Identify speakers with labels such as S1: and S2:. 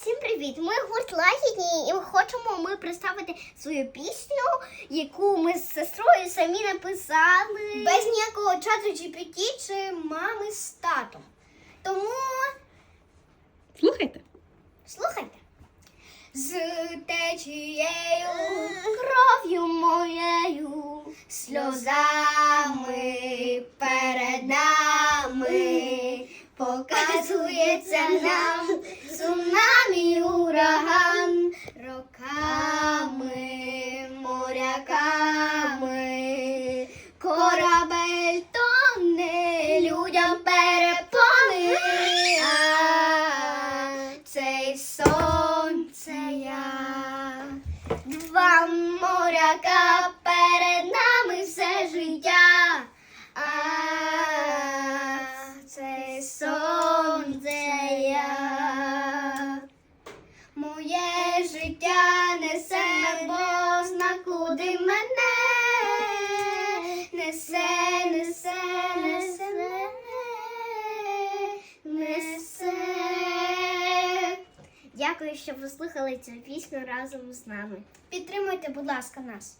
S1: Всім привіт! Ми гурт Лагідні і хочемо ми представити свою пісню, яку ми з сестрою самі написали.
S2: Без ніякого чату GPT чи мами з татом.
S1: Тому
S3: Слухайте.
S1: слухайте.
S2: З течією,
S1: Кров'ю моєю,
S2: сльозами перед нами показується нам цунамі моряками, корабель тоне, людям перепони. Цей сонце я. Два моряка перед нами все життя. А це сонце я. Моє життя несе куди мене. Несе, несе, несе, несе.
S1: Дякую, що послухали цю пісню разом з нами.
S2: Підтримуйте, будь ласка, нас.